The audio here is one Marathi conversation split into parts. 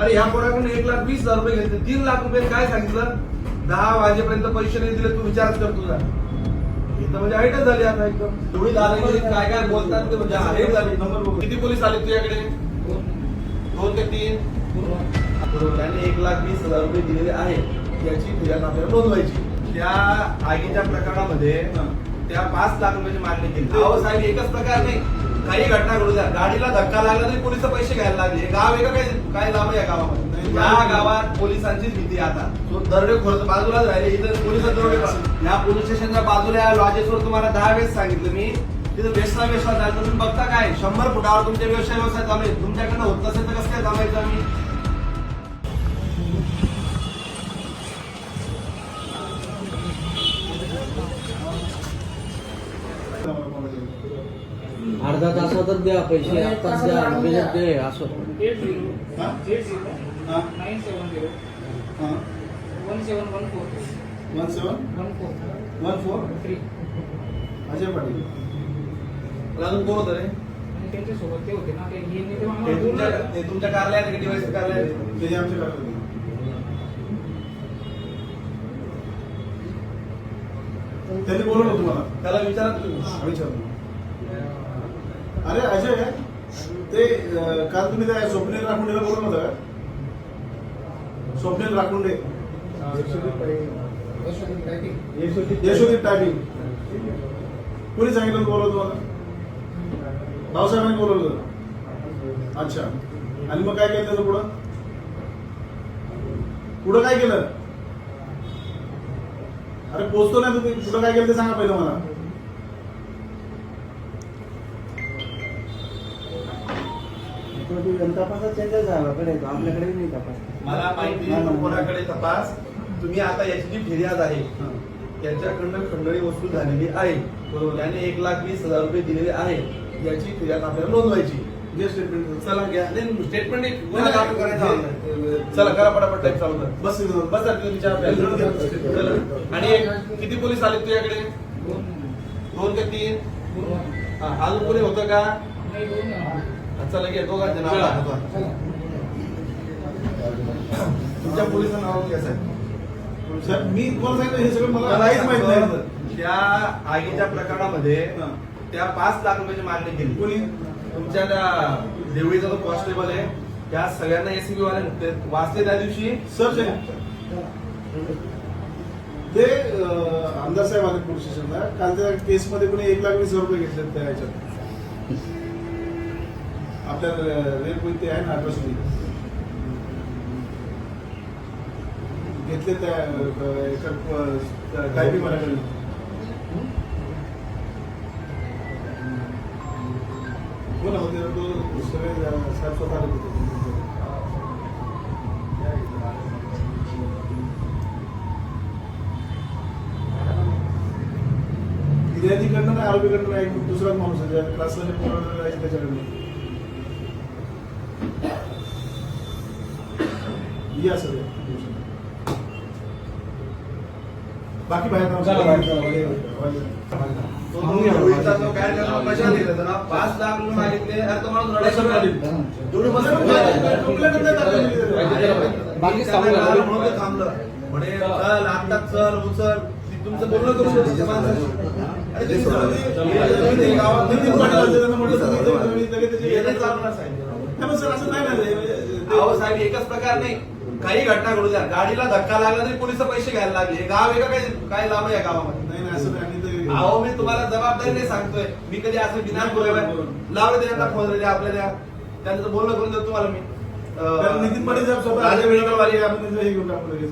अरे ह्या पोराकडून एक लाख वीस हजार रुपये घेतले. तीन लाख रुपये काय सांगितलं? दहा वाजेपर्यंत पैसे नाही दिले तू विचारच कर तुझा. इथं म्हणजे हाईटच झाली आता एकदम. एवढी दादागिरी काय काय बोलतात ते म्हणजे हाईट झाली. नंबर. किती पोलीस आले तुझ्याकडे? दोन ते तीन. त्याने एक लाख वीस हजार रुपये दिलेले आहे याची फिर्याद आपल्याला नोंदवायची. त्या आगीच्या प्रकरणामध्ये त्या पाच लाख रुपयाची मागणी केली. साहेब एकच प्रकार नाही. काही घटना घडू द्या. गाडीला धक्का लागला तरी पोलीस पैसे घ्यायला लागले. हे गाव आहे का काय काय लांब आहे या गावामध्ये? या गावात पोलिसांचीच भीती आता. तो दरोडे खोर बाजूलाच राहिले. इथं पोलीस दरोडे या पोलीस स्टेशनच्या बाजूला या लॉजेसवर तुम्हाला दहा वेळेस सांगितलं मी. तिथं वेसला जायचं. तुम्ही बघता काय? शंभर फुटावर तुमचे व्यवसाय व्यवसाय चालू आहे. तुमच्याकडनं होत नसेल तर कसं काय थांबायचं आम्ही? अर्धा तासातच द्या पैसे आत्ताच द्या लगेच दे असं. एट झिरो हा? एट झिरो हा. Nine seven zero. हा. One seven one four. One seven one four. One four? Three. Ajay Patil. अजून कोण होतं रे? आणि त्यांच्यासोबत ते होते ना ते हे ते ते आम्हाला तुमच्या बोलले. ते तुमच्या कार्यालयात का? डिवाइस कार्यालयात ते आमच्या कडे त्यांनी बोलवलं तुम्हाला त्याला विचारा तुम्ही. विचारलं अरे अजय ते काल तुम्ही त्या स्वप्नील राखुंडेला बोलवलं होतं का? स्वप्नील राखुंडे. यशोदीप टायपिंग कोणी सांगितलं बोलवलं तुम्हाला भाऊसाहेबांनी बोलवलं होतं. अच्छा. आणि मग काय केलं त्याचं पुढं? पुढं काय केलं? अरे पोचतो नाही तुम्ही. पुढं काय केलं ते सांगा पहिलं मला. तपासात त्यांच्याच गावाकडे येतो. आपल्याकडे नाही तपास. मला माहिती तो कोणाकडे तपास? तुम्ही आता याची जी फिर्याद आहे. हा. त्यांच्याकडनं खंडणी वस्तू झालेली आहे. बरोबर. त्याने एक लाख वीस हजार रुपये दिलेले आहे. याची फिर्याद आपल्याला नोंदवायची. जे स्टेटमेंट चला घ्या. स्टेटमेंट गुन्हा दाखल करायचा आहे. चला करा पटापट. टाईप चालू कर. बस. बस. आता. चला. आणि एक किती पोलीस आले तुझ्याकडे? दोन. दोन ते तीन? हा, अजून कोणी होतं का? नाही दोन जण. चला। घे दोघांचे नाव दाखवा. तुमच्या पोलिसांचं नाव घ्या साहेब. साहेब, मी तुम्हाला सांगितलं हे सगळं मला काहीच माहीत नाही. त्या आगीच्या प्रकरणामध्ये. त्या पाच लाख रुपयाची मागणी केली. कोणी? तुमच्या त्या देवळीचा जो कॉन्स्टेबल आहे त्या सगळ्यांना एसीबी वाले वाचले त्या दिवशी? सर ते आमदार साहेब आले पोलीस स्टेशनला. काल त्या केस मध्ये कोणी एक लाख वीस हजार रुपये घेतले त्या ह्याच्यात आपल्या रेप ते आहे ना अड्रेसमध्ये घेतले त्या अं, एका टायपिंग वाल्याकडे होते तो सगळे साहेब स्वतः होते. फिर्यादीकडनं करणार आरोपीकडनं करणार एक दुसराच माणूस आहे ज्या क्लासला पोराला जायचं त्याच्याकडनं या सर बाकी बाहेर जाऊ. चला, बाहेर जाऊ. तो जो देवळीचा जो काय त्याला पैसा दिला होता ना, पाच लाख रुपये मागितले अरे तो माणूस रडायला लागला. एवढी मस्त कंप्लेंट नाही दाखवली. बाकी त्याला सांगू गाल नका. म्हणून ते थांबलं म्हणे चल आता चल उचल ती तुमचं बोलणं करू शकतो त्या माणसाशी. अरे ते तुम्ही ते गावात नितीन पाटील होते, तुम्ही- तुम्ही- तुम्ही लगेच त्याची- हे नाही चालणार साहेब. नाही, पण सर असं नाही अहो साहेब एकच प्रकार नाही काही घटना घडू द्या गाडीला धक्का लागला तरी पोलीस पैसे घ्यायला लागले हे गाव आहे का काय काय लांब आहे या गावामध्ये नाही नाही असं अहो मी तुम्हाला जबाबदारीने सांगतोय. मी कधी असं विधान लावले त्यांना फोन दिले आपल्याला त्यांचं बोलणं करून देतो तुम्हाला मी. नितीन पाटील साहेब स्वतः राजे मेडिकल वाले आपण हे घेऊन टाकू लगेच.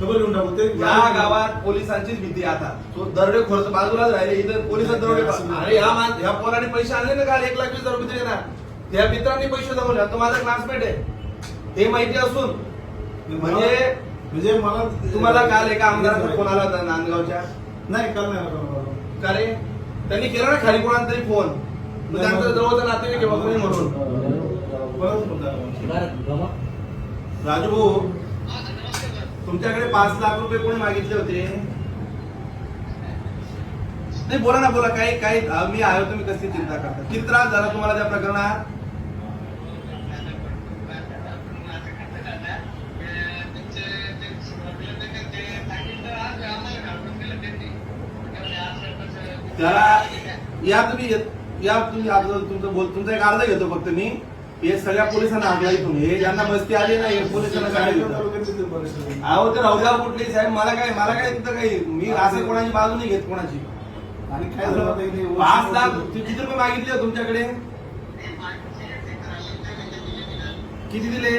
खबर घेऊन टाकू ते या गावात पोलिसांचीच भीती आता. तो दरोडे खोर बाजूलाच राहिले. इथं पोलीस दरोडे अरे मान ह्या पोराने पैसे आणले ना काल? एक लाख वीस हजार रुपये ना त्या मित्रांनी पैसे जमवले. तो माझा क्लासमेट आहे. हे माहिती असून. म्हणजे म्हणजे मला तुम्हाला काल एका आमदाराचा फोन आला होता नांदगावच्या. नाही काल नाही आला. का रे? त्यांनी केला ना खाली कोणाला तरी फोन. मग त्यांचं जवळचा नातेवाईक आहे बा कोणी म्हणून? राजू भाऊ तुमच्याकडे पाच लाख रुपये कोणी मागितले होते? नाही बोला ना बोला. काही काही मी आहे तुम्ही कसली चिंता करता? किती त्रास झाला तुम्हाला त्या प्रकरणात? त्याला या तुम्ही या तुम्ही तुमचं बोल तुमचा एक अर्ज घेतो फक्त मी. हे सगळ्या पोलिसांना हाकला इथून हे ज्यांना मस्ती आली ना हे पोलिसांना सांगितलं. अहो तर राहुल्या कुठली साहेब? मला काय मला काय तिथं काही मी असं कोणाची बाजू नाही घेत कोणाची. आणि काय झालं पाच लाख किती रुपये मागितले हो तुमच्याकडे? किती दिले?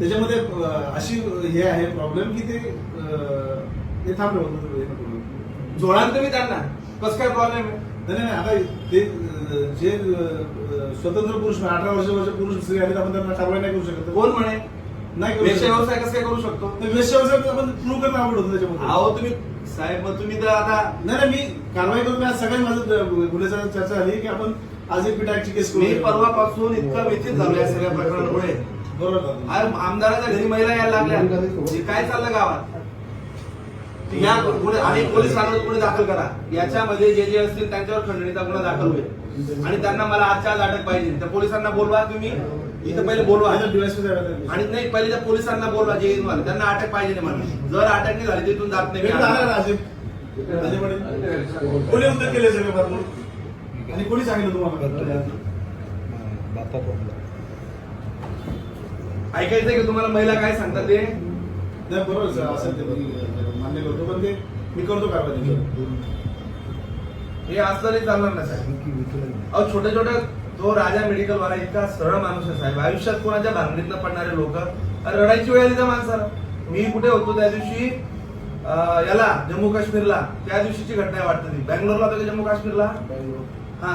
त्याच्यामध्ये अशी हे आहे प्रॉब्लेम की ते ते थांबले होतं जोडाल तुम्ही त्यांना कसं काय प्रॉब्लेम आहे? नाही नाही आता ते जे स्वतंत्र पुरुष अठरा वर्षाचे पुरुष स्त्री आहेत आपण त्यांना कारवाई नाही करू शकत. कोण म्हणे? नाही व्यवसाय कसं काय करू शकतो? व्यवसाय आपण प्रूव्ह करणं आवड होतं त्याच्यामध्ये. अहो तुम्ही साहेब मग तुम्ही तर आता नाही नाही मी कारवाई करून आज सगळ्यांनी माझं गुन्ह्याचा चर्चा झाली की आपण आज एक पिटाची केस करू मी परवापासून इतका व्यथित झालो या सगळ्या प्रकरणामुळे. बरोबर. अरे आमदाराच्या घरी महिला यायला लागल्या. हे काय चाललं गावात? या आणि पोलीस ठाण्यात गुन्हे दाखल करा. याच्यामध्ये जे जे असतील त्यांच्यावर खंडणीचा गुन्हा दाखल होईल. आणि त्यांना मला आजच्या आज अटक पाहिजे. त्या पोलिसांना बोलवा तुम्ही. इथं पहिले बोलवा. आणि नाही पहिले त्या पोलिसांना बोलवा जे मला त्यांना अटक पाहिजे नाही मला जर अटक नाही झाली तिथून जात नाही. कोणी उद्योग केले सगळे भरपूर. आणि कोणी सांगितलं तुम्हाला? ऐकायचं की तुम्हाला? महिला काय सांगतात ते? नाही बरोबर सर. असेल ते मान्य करतो पण ते मी करतो कारवाई त्याच्यावर. हे असलं नाही चालणार ना साहेब. अहो छोट्या छोट्या तो राजा मेडिकल वाला इतका सरळ माणूस आहे साहेब. आयुष्यात कोणाच्या भांगडीतनं पडणारे लोक? रडायची वेळ आली त्या माणसाला? मी कुठे होतो त्या दिवशी? याला जम्मू काश्मीरला त्या दिवशीची घटना वाटतं ती. बँगलोरला होतो का जम्मू काश्मीरला हा.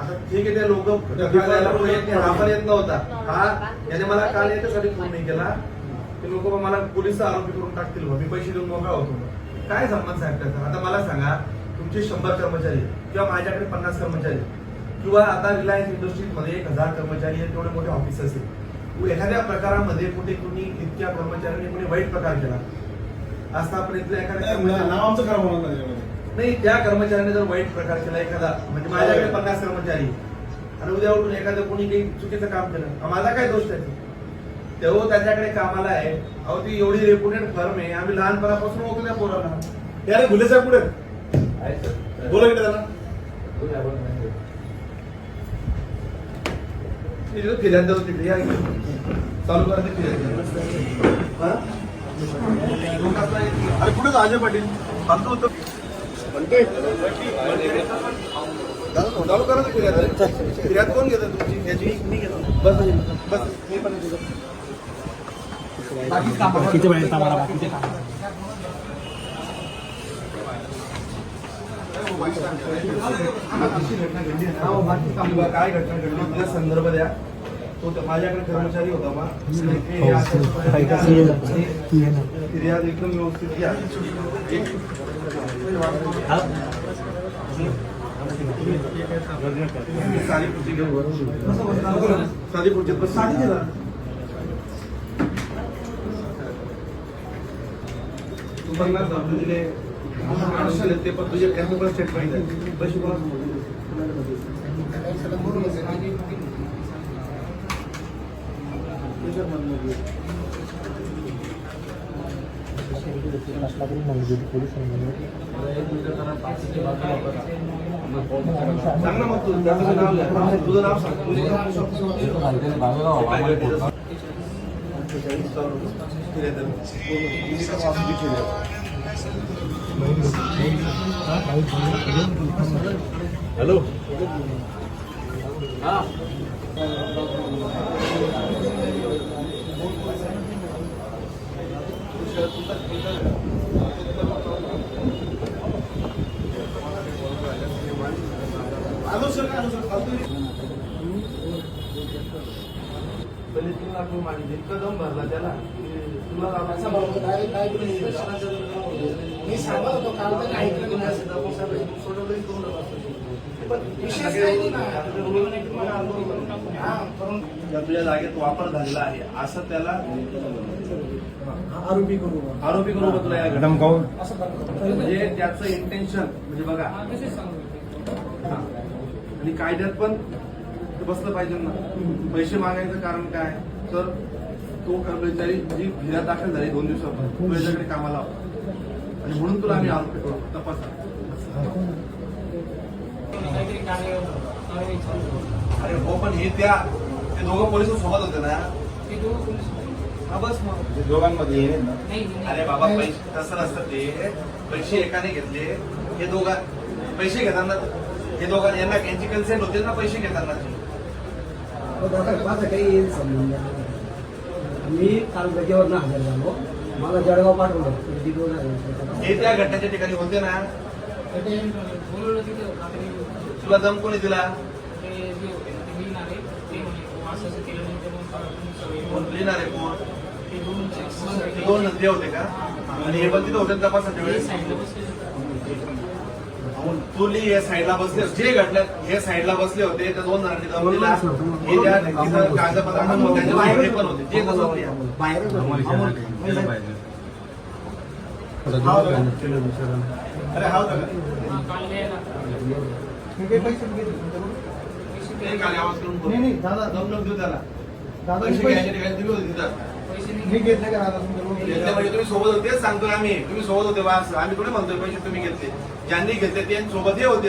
आता ठीक आहे ते लोक हा येत नव्हता. हा याने मला काल याच्यासाठी फोन नाही केला. ते लोक मला पोलीस आरोपी करून टाकतील मी पैसे देऊन मोकळा होतो काय संबंध साहेब त्याचा? आता मला सांगा तुमचे शंभर कर्मचारी किंवा माझ्याकडे पन्नास कर्मचारी किंवा आता रिलायन्स इंडस्ट्रीजमध्ये एक हजार कर्मचारी आहेत तेवढे मोठे ऑफिस असेल एखाद्या प्रकारामध्ये कुठे कुणी इतक्या कर्मचाऱ्यांनी कुणी वाईट प्रकार केला? आस्थापनेतल्या एखाद्या नाव आमचं खराब होणार नाही त्या कर्मचाऱ्याने जर वाईट प्रकार केला एखादा म्हणजे माझ्याकडे पन्नास कर्मचारी. आणि उद्या उठून एखादं कोणी काही चुकीचं काम केलं. माझा काय दोष त्याचा तेव्हा त्याच्याकडे कामाला आहे. अहो ती एवढी रेप्युटेड फर्म आहे. आम्ही लहानपणापासून ओळखल्या पोराला. हे अरे गुले साहेब आहेत. बोला इकडे फिर्याद तिथे या. चालू करा ते फिर्याद हा? लोक आता एक- अरे कुठे अजय पाटील. फालतू होतं. चालू करा ते फिर्याद फिर्याद कोण घेतं तुमची याची मी घेतो बस बस मी पण बाकीचे बाहेर कामाला बाकीचे कामाला काय घटना घडली तिला संदर्भ द्या। तो माझ्याकडे कर्मचारी होता बा फिर्याद एकदम व्यवस्थित घ्या साधी खुर्ची घेऊ साधी खुर्ची बस साधी घे ना. तू पन्नास हजार दिले महाराष्ट्राला ते पण तुझे कॅपिटल स्टेटमेंट आहे पैसे कोणाला सांग ना मग तू त्याचं नाव लिहा. तुझं नाव सांग तुझं नाव सांग. हॅलो आलो सर आलो सर फालतू नाही. पहिले तीन लाख रुपये मागितले. इतका दम भरला त्याला की तुला लावायचा भाव मी सांगत होतो काल तर ऐकलं की नाही. सोडवलंही दोन हा, तुझ्या जागेत वापर झालेला आहे. असं त्याला आरोपी करू आरोपी करून बघला. म्हणजे त्याचं इंटेन्शन म्हणजे बघा हा. आणि कायद्यात पण ते बसलं पाहिजे ना. पैसे मागायचं कारण काय? तर तो कर्मचारी जी फिर्याद दाखल झाली दोन दिवसापूर्वी तो याच्याकडे कामाला होता. आणि म्हणून तुला आम्ही आरोपी करू. तपासा. अरे हो पण हे त्या ते दोघं पोलीस सोबत होते ना? हा बस मग. दोघांमध्ये हे. अरे बाबा पैसे तसं नसतं ते? पैसे एकाने घेतले. हे दोघा पैसे घेताना हे दोघांना यांना यांची कन्सेंट होते ना पैसे घेताना हो माझं काही संबंध. मी काल रजेवर ना हजर झालो मला जळगाव पाठवलं हे त्या घटनेच्या ठिकाणी होते ना तुला दम कोणी दिला लिहिणार आहे कोण ते दोन नंदी होते का आणि हे पण तिथे होते ना तपासाच्या वेळेस तू ली या साईडला बसले जे घटल्यात हे साईडला बसले होते. त्या दोन जणांनी दम दिला हे ज्या तिथं कागदपत्रांना त्याच्या बाहेर हे पण होते. ते कसं हा? अरे हा होता का? दादा. दम नको देऊ त्याला. दादा, पैसे ठिकाणी दिले होते तिथं. मी घेतले का दादा घेतले म्हणजे तुम्ही सोबत होते तेच सांगतोय आम्ही. तुम्ही सोबत होते वास. आम्ही थोडे म्हणतोय पैसे तुम्ही घेतले. ज्यांनी घेतले ते सोबत हे होते.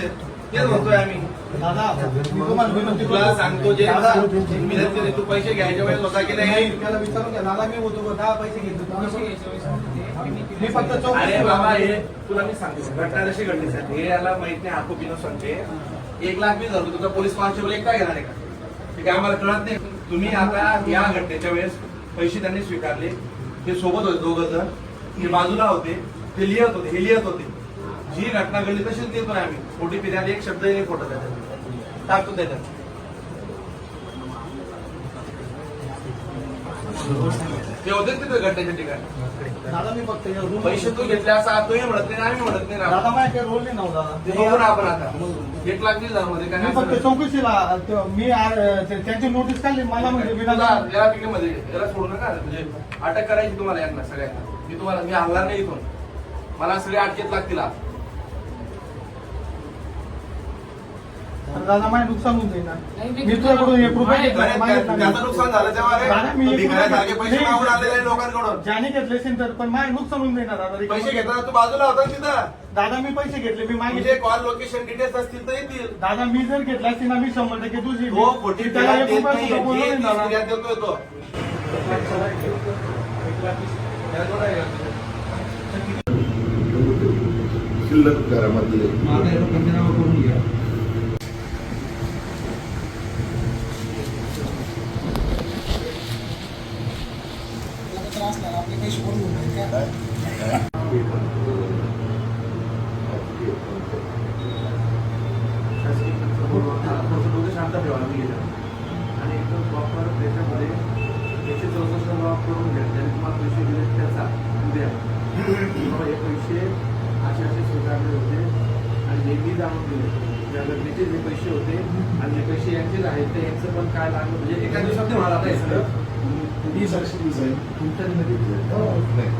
तेच म्हणतोय आम्ही. मी. तुला सांगतो जे विनंती तू पैसे घ्यायच्या वेळेस होता की नाही? त्याला विचारून घ्या. दादा मी होतो दहा पैसे घेतले. मी फक्त अरे बाबा हे तुला मी सांगतो. घटना कशी घडली साहेब हे याला माहीत नाही आकोपीनं सांगते. एक लाख वीस हजार रुपये तुझा पोलीस कॉन्स्टेबल एकटा घेणार आहे का? काय आम्हाला कळत नाही. तुम्ही आता या घटनेच्या वेळेस पैसे त्यांनी स्वीकारले. ते सोबत होते दोघ जण. ते बाजूला होते. ते लिहित होते. हे लिहित होते. जी घटना घडली तशीच लिहितोय आम्ही. ओटीपी पिढ्यात एक शब्द एक फोटो त्याच्यात. टाकतो त्याच्यात. ते होते तिथे घटनेच्या ठिकाणी. दादा मी फक्त या room- पैसे तू घेतले असं तोही म्हणत नाही आम्ही म्हणत नाही दादा ना. माझ्या काही रोल नाही दादा. ते बघू ना आपण आता. एक लाखमध्ये काय मी फक्त असं- चौकशीला ते- मी आ- ते- त्यांची नोटीस काढली मला म्हणजे तुला विना या पिकेमध्ये याला सोडू नका. म्हणजे अटक करायची तुम्हाला यांना सगळ्यांना. मी तुम्हाला मी हल्ला नाही इथून. मला सगळे अटकेत लागतील आज. दादा माझे नुकसान होऊन जाईल ना. मी तुझ्याकडून एक रुपया घेतला. मागितला नाही. नुकसान झालं तेव्हा रे. दादा, मी एक भिकाऱ्यासारखे रुपया- पैसे नाही. मागून आलेले आहे लोकांकडून. ज्याने घेतले असेल तर पण माझे नुकसान होऊन जाईल ना दादा. पैसे घेताना तू बाजूला होता ना तिथं. दादा मी पैसे घेतले मी मागितले. कॉल लोकेशन डिटेल्स असतील तर येतील. दादा मी जर घेतला असतील ना मी शंभर टक्के तुझी तो खोटी त्याला फिर्याद एक देत रुपया. सुद्धा बोललो नाही दादा. फिर्याद देतोय तो. शिल्लक घरामध्ये शांत ठेवा मी आणि एकदम प्रॉपर त्याच्यामध्ये त्याचे चौकशी लॉक करून घ्या त्याने तुम्हाला पैसे दिले त्याचा उद्या किंवा हे पैसे असे असे स्वीकारले होते आणि हे मी जाणून दिले त्या घटनेचे जे पैसे होते आणि जे पैसे यांचेच आहेत ते यांचं पण काय लागलं? म्हणजे एका दिवसात नाही होणार आता हे सगळं. तीस अक्षरी साहेब तुमच्या नाही.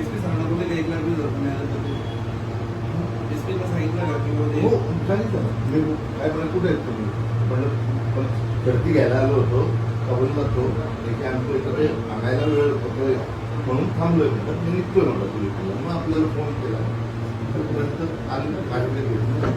एस पी सांगणार होते एक लाख वीस एस पीला सांगितलं का हो, म्हणजे कुठे आहेत तुम्ही? पण गर्दी घ्यायला आलो होतो कबूल करतो आमचं एकत्र सांगायला वेळ होतो. म्हणून थांबलोय म्हणतात मी निघतोय म्हणलं तुम्ही. मग आपल्याला फोन केला. तर आम्ही पाठवले गेलो